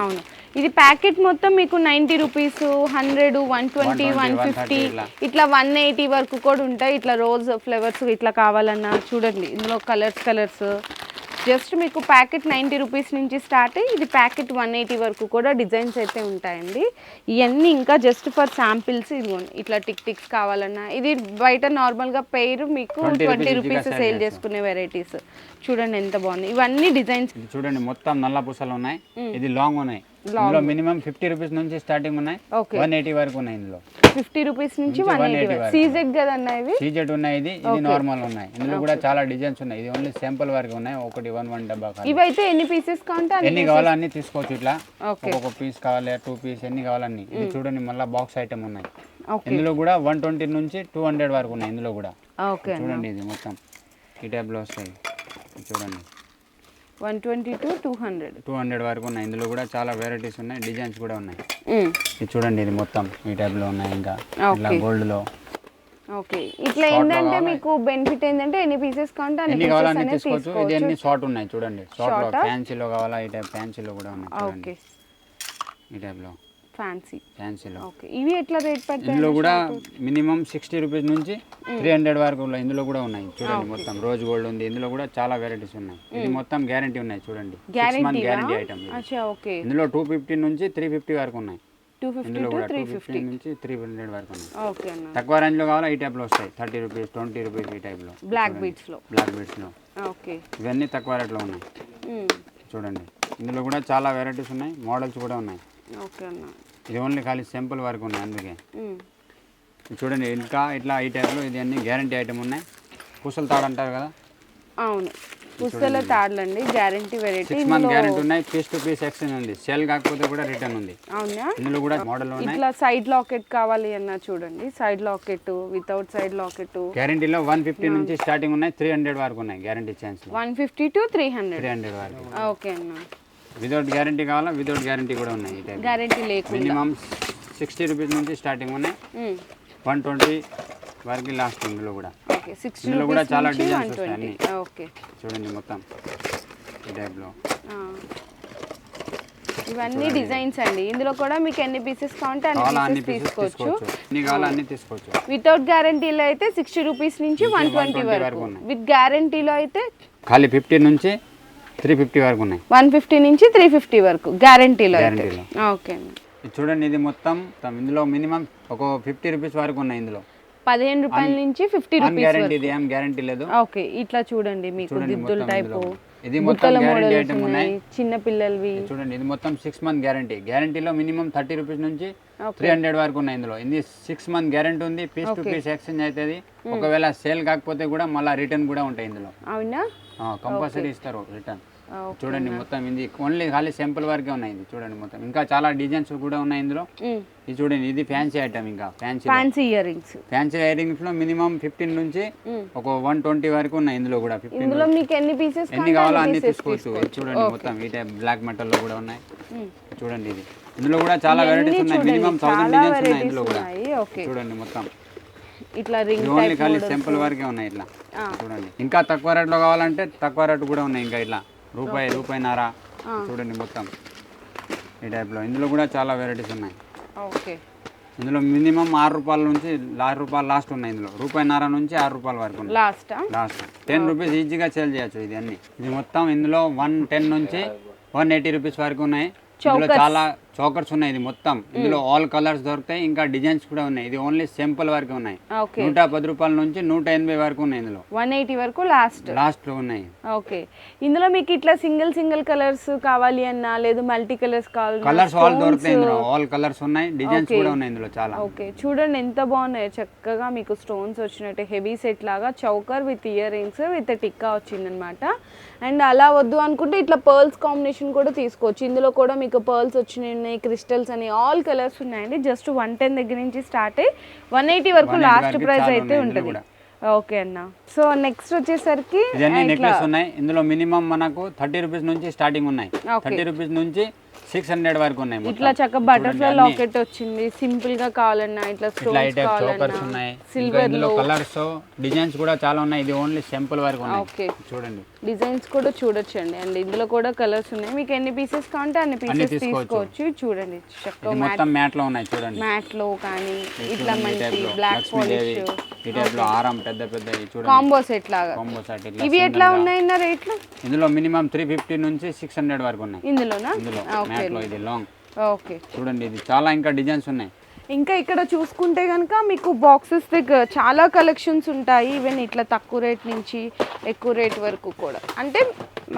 అవును. ఇది ప్యాకెట్ మొత్తం మీకు ninety rupees hundred one twenty 120, one fifty 130 ఇట్లా. ఇట్లా వన్ ఎయిటీ వరకు కూడా ఉంటాయి. ఇట్లా రోజ్ ఫ్లేవర్స్ ఇట్లా కావాలన్నా చూడండి. ఇందులో కలర్స్ కలర్స్. జస్ట్ మీకు ప్యాకెట్ నైంటీ రూపీస్ నుంచి స్టార్ట్ అయ్యి ఇది ప్యాకెట్ వన్ ఎయిటీ వరకు కూడా డిజైన్స్ అయితే ఉంటాయండి. ఇవన్నీ ఇంకా జస్ట్ ఫర్ శాంపిల్స్ ఇదిగోండి ఇట్లా టిక్ టిక్స్ కావాలన్నా. ఇది బయట నార్మల్గా పేరు మీకు 20 ట్వంటీ రూపీస్ సేల్ చేసుకునే వెరైటీస్. చూడండి ఎంత బాగుంది. ఇవన్నీ డిజైన్స్ చూడండి మొత్తం నల్ల పూసలు ఉన్నాయి. ఇది లాంగ్ ఉన్నాయి. ఇందులో మినిమం ఫిఫ్టీ రూపీస్ నుంచి స్టార్టింగ్ ఉన్నాయి. వన్ ఎయిటీ వరకు ఉన్నాయి ఇందులో. ఫిఫ్టీ రూపీస్ నుంచి వన్ 180 ఎయిటీ. సీజెడ్ కదన్న ఇవి? సీజెట్ ఉన్నాయి ఇది ఇది నార్మల్ ఉన్నాయి. ఇందులో కూడా చాలా డిజైన్స్ ఉన్నాయి. ఇది ఓన్లీ సింపుల్ వరకు ఉన్నాయి. ఒకటి వన్ వన్ డబ్బా ఇవైతే ఎన్ని పీసెస్ కావాలంటే ఎన్ని కావాలో అన్ని తీసుకోవచ్చు ఇట్లా. ఒక్కొక్క పీస్ కావాలి టూ పీస్ ఎన్ని కావాలన్నీ ఇది చూడండి మళ్ళీ బాక్స్ ఐటమ్ ఉన్నాయి. ఇందులో కూడా వన్ ట్వంటీ నుంచి టూ హండ్రెడ్ వరకు ఉన్నాయి ఇందులో కూడా. చూడండి ఇది మొత్తం. ఈ టైప్లో వస్తాయి. ఇది చూడండి. One twenty to two hundred. Two hundred వరకు ఉన్నాయి. ఇందులో కూడా చాలా వెరైటీస్ ఉన్నాయి. డిజైన్స్ కూడా ఉన్నాయి. ఇది చూడండి ఇది మొత్తం ఈ టైప్లో ఉన్నాయి ఇంకా. ఇట్లా. గోల్డ్లో ఓకే. ఇట్లా ఏంటంటే మీకు బెనిఫిట్ ఏంటంటే ఎన్ని పీసెస్ కావాలంటే అన్ని అనేది తీసుకోవచ్చు. ఇది అన్ని షార్ట్ ఉన్నాయి చూడండి. ఆ? ఫ్యాన్సీలో కావాలా? ఈ టైప్ ఫ్యాన్సీలో కూడా ఉన్నాయి. ఓకే. ఈ టైప్లో ఫ్యాన్సీ ఫ్యాన్సీలో ఓకే ఇవి ఎట్లా రేట్ పడతాయి ఇందులో కూడా మినిమం సిక్స్టీ రూపీస్ నుంచి త్రీ హండ్రెడ్ వరకు ఉన్నాయి. ఇందులో కూడా ఉన్నాయి. చూడండి మొత్తం. రోజ్ గోల్డ్ ఉంది. ఇందులో కూడా చాలా వెరైటీస్ ఉన్నాయి. ఇది మొత్తం గ్యారంటీ ఉన్నాయి. చూడండి. Six month guarantee item okay ఇందులో టూ ఫిఫ్టీ నుంచి త్రీ ఫిఫ్టీ వరకు ఉన్నాయి. ఇందులో టు కూడా టూ ఫిఫ్టీ నుంచి త్రీ హండ్రెడ్ వరకు ఉన్నాయి. ఓకే తక్కువ రేంజ్లో కావాలా? ఈ టైప్లో వస్తాయి. థర్టీ రూపీస్ ట్వంటీ రూపీస్ ఈ టైప్లో బ్లాక్ బీట్స్లో బ్లాక్ బీట్స్లో ఓకే ఇవన్నీ తక్కువ రేట్లో ఉన్నాయి. చూడండి. ఇందులో కూడా చాలా వెరైటీస్ ఉన్నాయి. మోడల్స్ కూడా ఉన్నాయి. ఓకే అన్న. ఇది ఓన్లీ ఖాళీ సింపుల్ వరకు ఉన్నాయి అందుకే. చూడండి ఇంకా ఇట్లా ఈ టైప్లో ఇది అన్ని గ్యారంటీ ఐటమ్ ఉన్నాయి. పూసలు తాడు అంటారు కదా? అవును. పుస్తల తాడ్లండి guarantee variety six month guarantee ఉన్నాయి పీస్ టు పీస్ ఎక్స్చేంజ్ ఉంది. సెల్ కాకపోతే కూడా రిటర్న్ ఉంది. అవునా? ఇందులో కూడా మోడల్ ఉన్నాయి. ఇట్లా సైడ్ లాకెట్ కావాలి అన్న చూడండి. Side locket without side locket గ్యారంటీలో one fifty నుంచి స్టార్టింగ్ ఉన్నాయి త్రీ హండ్రెడ్ వరకు ఉన్నాయి guarantee chance one fifty to three hundred three hundred వరకు. ఓకే అన్న. వితౌట్ గ్యారంటీ కావాలా? వితౌట్ గ్యారంటీ కూడా ఉన్నాయి గ్యారంటీ లేకుండా. మినిమం సిక్స్టీ రూపీస్ నుంచి స్టార్టింగ్ ఉన్నాయి. వన్ ట్వంటీ వరకు లాస్ట్ ఇందులో కూడా. ఇందులో కూడా చాలా డిజైన్స్ వస్తాయి అన్ని. చూడండి మొత్తం ఈ టైప్లో. ఇవన్నీ డిజైన్స్ అండి. ఇందులో కూడా మీకు ఎన్ని పీసెస్ కావాలంటే కావాలా అన్ని పీసెస్ తీసుకోవచ్చు. తీసుకోవచ్చు. వితౌట్ గ్యారంటీలో అయితే సిక్స్టీ రూపీస్ నుంచి వన్ ట్వంటీ 120 వరకు. విత్ గ్యారంటీలో అయితే ఖాళీ ఫిఫ్టీ నుంచి త్రీ ఫిఫ్టీ వరకు ఉన్నాయి. వన్ ఫిఫ్టీ నుంచి త్రీ ఫిఫ్టీ వరకు గ్యారంటీలో ఓకే చూడండి ఇది మొత్తం ఇందులో మినిమం ఒక ఫిఫ్టీ రూపీస్ వరకు ఉన్నాయి ఇందులో. పదిహేను రూపాయల నుంచి ఫిఫ్టీ రూపీస్ గ్యారంటీ ఇది ఏం గ్యారంటీ లేదు. ఓకే ఇట్లా చూడండి మీకు దిద్దుల టైపు. ఇది మొత్తం గ్యారంటీ ఐటమ్ ఉన్నాయి చిన్న పిల్లలవి. చూడండి ఇది మొత్తం సిక్స్ మంత్ గ్యారంటీ గ్యారంటీలో మినిమం థర్టీ రూపీస్ నుంచి. త్రీ హండ్రెడ్ వరకు ఉన్నాయి ఇందులో. ఇది సిక్స్ మంత్ గ్యారంటీ ఉంది పీస్ టు పీస్ ఎక్స్చేంజ్ అవుతుంది. ఒకవేళ సేల్ కాకపోతే కూడా మళ్ళీ రిటర్న్ కూడా ఉంటాయి ఇందులో. అవునా? కంపల్సరీ ఇస్తారు రిటర్న్ చూడండి మొత్తం ఇది. ఓన్లీ ఖాళీ సింపుల్ వరకే ఉన్నాయి ఇది చూడండి మొత్తం. ఇంకా చాలా డిజైన్స్ కూడా ఉన్నాయి ఇందులో. ఇది చూడండి ఇది ఫ్యాన్సీ ఐటమ్ ఇంకా fancy fancy ear rings fancy ఇయరింగ్స్లో మినిమం ఫిఫ్టీన్ నుంచి ఒక వన్ ట్వంటీ వరకు ఉన్నాయి ఇందులో కూడా ఫిఫ్టీన్ ఇందులో మీకు ఎన్ని పీసెస్ ఎన్ని కావాలో అన్ని తీసుకోవచ్చు. చూడండి మొత్తం ఈ టైప్ బ్లాక్ మెటల్లో కూడా ఉన్నాయి. చూడండి ఇది. ఇందులో కూడా చాలా వెరైటీస్ ఉన్నాయి. మినిమం థౌసండ్ డిజైన్స్ ఉన్నాయి ఇందులో కూడా. చూడండి మొత్తం. ఇట్లా రింగ్ ఓన్లీ ఖాళీ సింపుల్ వరకే ఉన్నాయి ఇట్లా. చూడండి. ఇంకా తక్కువ రేట్లో కావాలంటే తక్కువ రేటు కూడా ఉన్నాయి ఇంకా ఇట్లా. రూపాయి రూపాయిన్నర. చూడండి మొత్తం. ఈ టైప్లో ఇందులో కూడా చాలా వెరైటీస్ ఉన్నాయి. ఓకే. ఇందులో మినిమం ఆరు రూపాయల నుంచి ఆరు రూపాయలు లాస్ట్ ఉన్నాయి ఇందులో. రూపాయిన్నర నుంచి ఆరు రూపాయల వరకు ఉన్నాయి. లాస్టా లాస్ట్ టెన్ రూపీస్ ఈజీగా సేల్ చేయొచ్చు ఇది అన్ని. ఇది మొత్తం ఇందులో వన్ టెన్ నుంచి వన్ ఎయిటీ రూపీస్ వరకు ఉన్నాయి. ఇందులో చాలా చోకర్స్ ఉన్నాయి ఇది మొత్తం. ఇందులో ఆల్ కలర్స్ దొరుకుతాయి ఇంకా డిజైన్స్ కూడా ఉన్నాయి. ఇది ఓన్లీ సింపుల్ వరకు ఉన్నాయి. నూట పది రూపాయల నుంచి నూట ఎనభై వరకు ఉన్నాయి ఇందులో. వన్ ఎయిటీ వరకు లాస్ట్ లాస్ట్లో ఉన్నాయి. ఓకే. ఇందులో మీకు ఇట్లా సింగిల్ సింగిల్ కలర్స్ కావాలి అన్నా లేదు మల్టీ కలర్స్ కావాలి కలర్స్ ఆల్ దొరుకుతాయి ఇందులో. ఆల్ కలర్స్ ఉన్నాయి. డిజైన్స్ కూడా ఉన్నాయి ఇందులో చాలా. ఓకే. చూడండి ఎంత బాగున్నాయో. చక్కగా మీకు స్టోన్స్ వచ్చినట్టు. హెవీ సెట్ లాగా. Choker with earrings with tikka వచ్చిందనమాట. అండ్ అలా వద్దు అనుకుంటే ఇట్లా పర్ల్స్ కాంబినేషన్ కూడా తీసుకోవచ్చు. ఇందులో కూడా మీకు పర్ల్స్ వచ్చినాయి ఉన్నాయి క్రిస్టల్స్ అని ఆల్ కలర్స్ ఉన్నాయండి. జస్ట్ వన్ టెన్ దగ్గర నుంచి స్టార్ట్ అయ్యి వన్ ఎయిటీ వరకు 180 లాస్ట్ ప్రైస్ అయితే ఉంటుంది. ఓకే అన్న. సో నెక్స్ట్ వచ్చేసరికి ఇవన్నీ నెక్లెస్ ఉన్నాయి. ఇందులో మినిమం మనకు థర్టీ రూపీస్ నుంచి స్టార్టింగ్ ఉన్నాయి. థర్టీ రూపీస్ నుంచి సిక్స్ హండ్రెడ్ వరకు ఉన్నాయి. ఇట్లా చక్క బటర్ఫ్లై లాకెట్ వచ్చింది. సింపుల్గా కావాలన్నా ఇట్లా స్టోన్స్ కావాలన్నా. ఉన్నాయి. సిల్వర్ ఇందులో లో కలర్స్ డిజైన్స్ కూడా చాలా ఉన్నాయి. ఇది ఓన్లీ సింపుల్ వరకు ఉన్నాయి. ఓకే చూడండి. డిజైన్స్ కూడా చూడొచ్చండి. అండ్ ఇందులో కూడా కలర్స్ ఉన్నాయి. మీకు ఎన్ని పీసెస్ కావాలంటే అన్ని పీసెస్ తీసుకోవచ్చు. చూడండి. చక్క మొత్తం మ్యాట్లో ఉన్నాయి. చూడండి. మ్యాట్లో కానీ ఇట్లా మంచి బ్లాక్ పాలిష్ ఈ టైప్లో ఆరం పెద్ద పెద్ద చూడండి. కాంబో సెట్ లాగా. కాంబో సెట్ ఇట్లా ఇవి ఎట్లా గా. ఉన్నాయన్న రేట్లు? ఇందులో మినిమం త్రీ ఫిఫ్టీ నుంచి సిక్స్ హండ్రెడ్ వరకు ఉన్నాయి. ఇందులోనా? ఇందులో. ఓకే మ్యాట్లో ఇది లాంగ్ ఓకే చూడండి ఇది చాలా ఇంకా డిజైన్స్ ఉన్నాయి. ఇంకా ఇక్కడ చూసుకుంటే కనుక మీకు బాక్సెస్ దగ్గర చాలా కలెక్షన్స్ ఉంటాయి ఈవెన్ ఇట్లా తక్కువ రేట్ నుంచి ఎక్కువ రేట్ వరకు కూడా. అంటే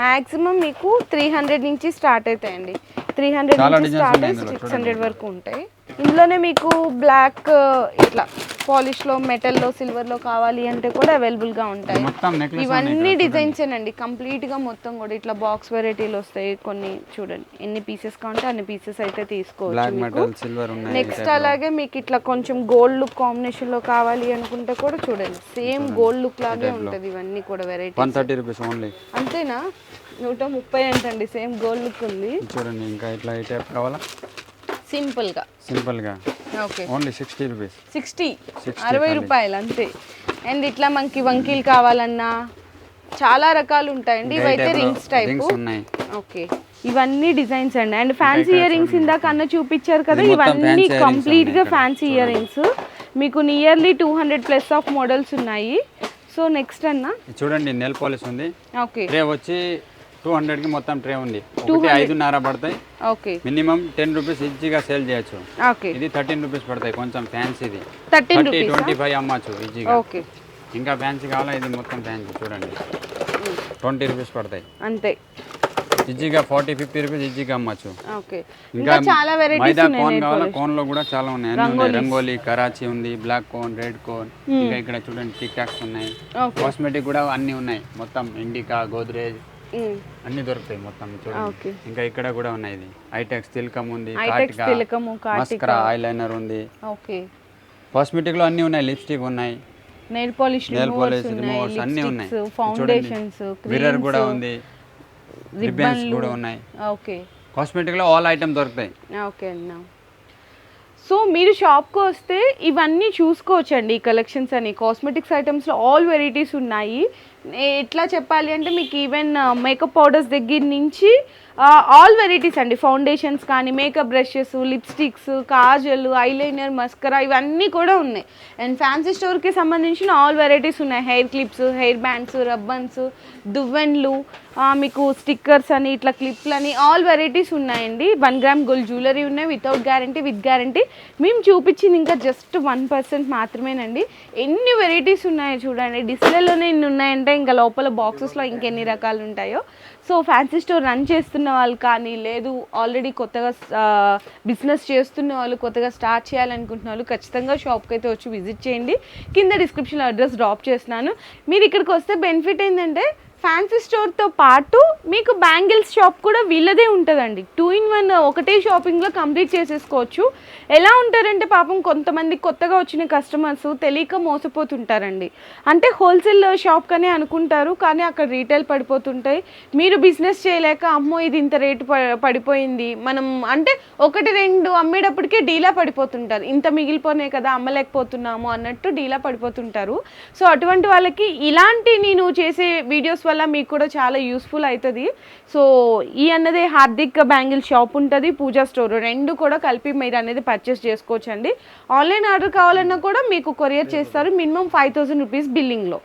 మ్యాక్సిమం మీకు త్రీ హండ్రెడ్ నుంచి స్టార్ట్ అవుతాయండి. త్రీ హండ్రెడ్ నుంచి స్టార్ట్ అయ్యి సిక్స్ హండ్రెడ్ వరకు ఉంటాయి. ఇందులోనే మీకు బ్లాక్ ఇట్లా పాలిష్లో మెటల్లో సిల్వర్లో కావాలి అంటే కూడా అవైలబుల్గా ఉంటాయి. ఇవన్నీ డిజైన్స్ అండి కంప్లీట్గా మొత్తం కూడా ఇట్లా బాక్స్ వెరైటీలు వస్తాయి. కొన్ని చూడండి. ఎన్ని పీసెస్ కావాలంటే అన్ని పీసెస్ అయితే తీసుకోవచ్చు నెక్స్ట్ అలాగే మీకు ఇట్లా కొంచెం గోల్డ్ లుక్ కాంబినేషన్లో కావాలి అనుకుంటే కూడా చూడండి. సేమ్ గోల్డ్ లుక్ లాగే ఉంటది ఇవన్నీ కూడా variety one thirty rupees only అంతేనా? నూట ముప్పై అంటండి. సేమ్ గోల్డ్ లుక్ ఉంది. చూడండి ఇంకా ఇట్లా కావాలా? సింపుల్గా సింపుల్గా okay. Only sixty rupees. Sixty. 60 అరవై. రూపాయలు అంతే. అండ్ ఇట్లా మనకి వంకీలు కావాలన్నా చాలా రకాలు ఉంటాయండి. ఇవైతే రింగ్స్ టైప్. రింగ్స్ ఉన్నాయి. ఓకే. ఇవన్నీ డిజైన్స్ అండి. అండ్ ఫ్యాన్సీ ఇయర్ రింగ్స్ ఇందాక అన్న చూపించారు కదా ఇవన్నీ fancy earrings కంప్లీట్గా ఉన్నాయి ఇక్కడ. ఫ్యాన్సీ ఇయర్ రింగ్స్ మీకు nearly two hundred plus of models ఉన్నాయి. సో నెక్స్ట్ అన్న. చూడండి నెల్ పాలిష్ ఉంది. ఓకే. ట్రే వచ్చి టూ హండ్రెడ్కి మొత్తం ట్రే ఉంది. ఒకటి ఐదున్నర పడతాయి. ఓకే. మినిమం టెన్ రూపీస్ ఈజీగా సేల్ చేయొచ్చు. ఇది థర్టీన్ రూపీస్ పడతాయి కొంచెం ఫ్యాన్సీది. Thirteen thirty rupees? Twenty five అమ్మచ్చు ఈజీగా. ఓకే. ఇంకా ఫ్యాన్సీ కావాలా? ఇది మొత్తం ఫ్యాన్సీ చూడండి. ట్వంటీ రూపీస్ పడతాయి. అంతే. ఈజీగా ఫార్టీ ఫిఫ్టీ రూపీస్ ఈజీగా అమ్మచ్చు. ఇంకా చాలా మైదా కోన్ కావాలా. కోన్లో కూడా చాలా ఉన్నాయి. అన్ని ఉన్నాయి. రంగోలీ. కరాచీ ఉంది బ్లాక్ కోన్ రెడ్ కోన్. ఇంకా ఇక్కడ చూడండి టిక్ టాక్స్ ఉన్నాయి కాస్మెటిక్ కూడా అన్ని ఉన్నాయి. మొత్తం ఇండికా గోద్రేజ్. అన్ని దొరుకుతాయి మొత్తం చూడండి. ఓకే ఇంకా ఇక్కడ కూడా ఉన్నాయి ఇది. ఐటెక్స్ తిలకం ఉంది మస్కరా ఐలైనర్ ఉంది. ఓకే కాస్మెటిక్లో అన్ని ఉన్నాయి లిప్స్టిక్ ఉన్నాయి. Nail polish nail polish removers అన్ని ఉన్నాయి. ఫౌండేషన్స్ మిర్రర్ కూడా ఉంది రిబ్బన్స్ కూడా ఉన్నాయి. ఓకే కాస్మెటిక్లో ఆల్ ఐటమ్ దొరుకుతాయి. ఓకే అన్న. సో మీరు షాప్కి వస్తే ఇవన్నీ చూసుకోవచ్చండి ఈ కలెక్షన్స్ అని. కాస్మెటిక్స్ ఐటమ్స్లో ఆల్ వెరైటీస్ ఉన్నాయి. ఎట్లా చెప్పాలి అంటే మీకు ఈవెన్ మేకప్ పౌడర్స్ దగ్గర నుంచి ఆల్ వెరైటీస్ అండి. ఫౌండేషన్స్ కానీ makeup brushes lipsticks kajal eyeliner mascara ఇవన్నీ కూడా ఉన్నాయి. అండ్ ఫ్యాన్సీ స్టోర్కి సంబంధించిన ఆల్ వెరైటీస్ ఉన్నాయి. Hair clips hair bands ribbons దువ్వెన్లు మీకు స్టిక్కర్స్ అని ఇట్లా క్లిప్లు అని ఆల్ వెరైటీస్ ఉన్నాయండి. వన్ గ్రామ్ గోల్డ్ జ్యువెలరీ ఉన్నాయి. వితౌట్ గ్యారంటీ విత్ గ్యారంటీ మేము చూపించింది ఇంకా జస్ట్ వన్ పర్సెంట్ మాత్రమేనండి. ఎన్ని వెరైటీస్ ఉన్నాయో చూడండి. డిస్ప్లేలోనే ఎన్ని ఉన్నాయంటే ఇంకా లోపల బాక్సెస్లో ఇంకెన్ని రకాలు ఉంటాయో. సో ఫ్యాన్సీ స్టోర్ రన్ చేస్తున్న వాళ్ళు కానీ లేదు ఆల్రెడీ కొత్తగా బిజినెస్ చేస్తున్న వాళ్ళు కొత్తగా స్టార్ట్ చేయాలనుకుంటున్న వాళ్ళు ఖచ్చితంగా షాప్కి అయితే వచ్చి విజిట్ చేయండి. కింద డిస్క్రిప్షన్లో అడ్రస్ డ్రాప్ చేస్తున్నాను. మీరు ఇక్కడికి వస్తే బెనిఫిట్ ఏంటంటే ఫ్యాన్సీ స్టోర్తో పాటు మీకు బ్యాంగిల్స్ షాప్ కూడా వీళ్ళదే ఉంటుందండి. టూ ఇన్ వన్ ఒకటే షాపింగ్లో కంప్లీట్ చేసేసుకోవచ్చు. ఎలా ఉంటారంటే పాపం కొంతమంది కొత్తగా వచ్చిన కస్టమర్స్ తెలియక మోసపోతుంటారండి. అంటే హోల్సేల్ షాప్ కనే అనుకుంటారు కానీ అక్కడ రీటైల్ పడిపోతుంటాయి. మీరు బిజినెస్ చేయలేక అమ్మో ఇది ఇంత రేటు ప- పడిపోయింది. మనం అంటే ఒకటి రెండు అమ్మేటప్పటికే డీలా పడిపోతుంటారు. ఇంత మిగిలిపోయినాయి కదా అమ్మలేకపోతున్నాము అన్నట్టు డీలా పడిపోతుంటారు. సో అటువంటి వాళ్ళకి ఇలాంటి నేను చేసే వీడియోస్ వల్ల మీకు కూడా చాలా యూస్ఫుల్ అవుతుంది సో ఈ అన్నది హార్దిక్ బ్యాంగిల్ షాప్ ఉంటుంది పూజా స్టోర్ రెండు కూడా కలిపి మీరు అనేది పర్చేస్ చేసుకోవచ్చు అండి ఆన్లైన్ ఆర్డర్ కావాలన్నా కూడా మీకు కొరియర్ చేస్తారు మినిమం ఫైవ్ థౌసండ్ రూపీస్ బిల్లింగ్లో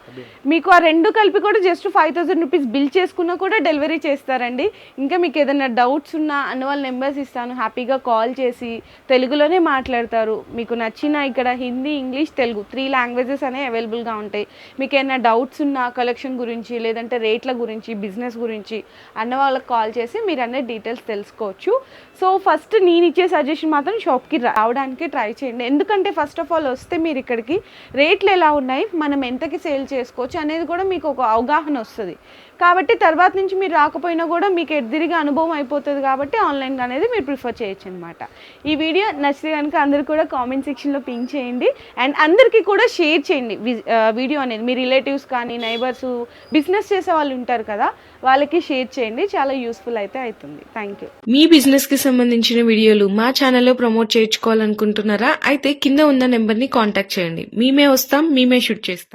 మీకు ఆ రెండు కలిపి కూడా just five thousand rupees bill చేసుకున్నా కూడా డెలివరీ చేస్తారండి. ఇంకా మీకు ఏదైనా డౌట్స్ ఉన్నా అన్న వాళ్ళ నెంబర్స్ ఇస్తాను హ్యాపీగా కాల్ చేసి తెలుగులోనే మాట్లాడతారు. మీకు నచ్చిన ఇక్కడ Hindi English Telugu three languages అనేవి అవైలబుల్గా ఉంటాయి. మీకు ఏమైనా డౌట్స్ ఉన్నా కలెక్షన్ గురించి లేదంటే రేట్ల గురించి బిజినెస్ గురించి అన్న వాళ్ళకి కాల్ చేసి మీరు అన్ని డీటెయిల్స్ తెలుసుకోవచ్చు. సో ఫస్ట్ నేను ఇచ్చే సజెషన్ మాత్రం షాప్కి రావడానికి ట్రై చేయండి. ఎందుకంటే ఫస్ట్ ఆఫ్ ఆల్ వస్తే మీరు ఇక్కడికి రేట్లు ఎలా ఉన్నాయి మనం ఎంతకి సేల్ చేసుకోవచ్చు అనేది కూడా మీకు ఒక అవగాహన వస్తుంది. కాబట్టి తర్వాత నుంచి మీరు రాకపోయినా కూడా మీకు ఎదిరిగా అనుభవం అయిపోతుంది కాబట్టి ఆన్లైన్గా అనేది మీరు ప్రిఫర్ చేయొచ్చు అనమాట ఈ వీడియో నచ్చితే కనుక అందరు కూడా కామెంట్ సెక్షన్లో పింక్ చేయండి. అండ్ అందరికీ కూడా షేర్ చేయండి వీడియో అనేది. మీ రిలేటివ్స్ కానీ నైబర్స్ బిజినెస్ చేసే వాళ్ళు ఉంటారు కదా వాళ్ళకి షేర్ చేయండి. చాలా యూస్ఫుల్ అయితే అవుతుంది థ్యాంక్ యూ మీ బిజినెస్కి సంబంధించిన వీడియోలు మా ఛానల్లో ప్రమోట్ చేయించుకోవాలనుకుంటున్నారా? అయితే కింద ఉన్న నెంబర్ని కాంటాక్ట్ చేయండి. మేమే వస్తాం మేమే షూట్ చేస్తాం.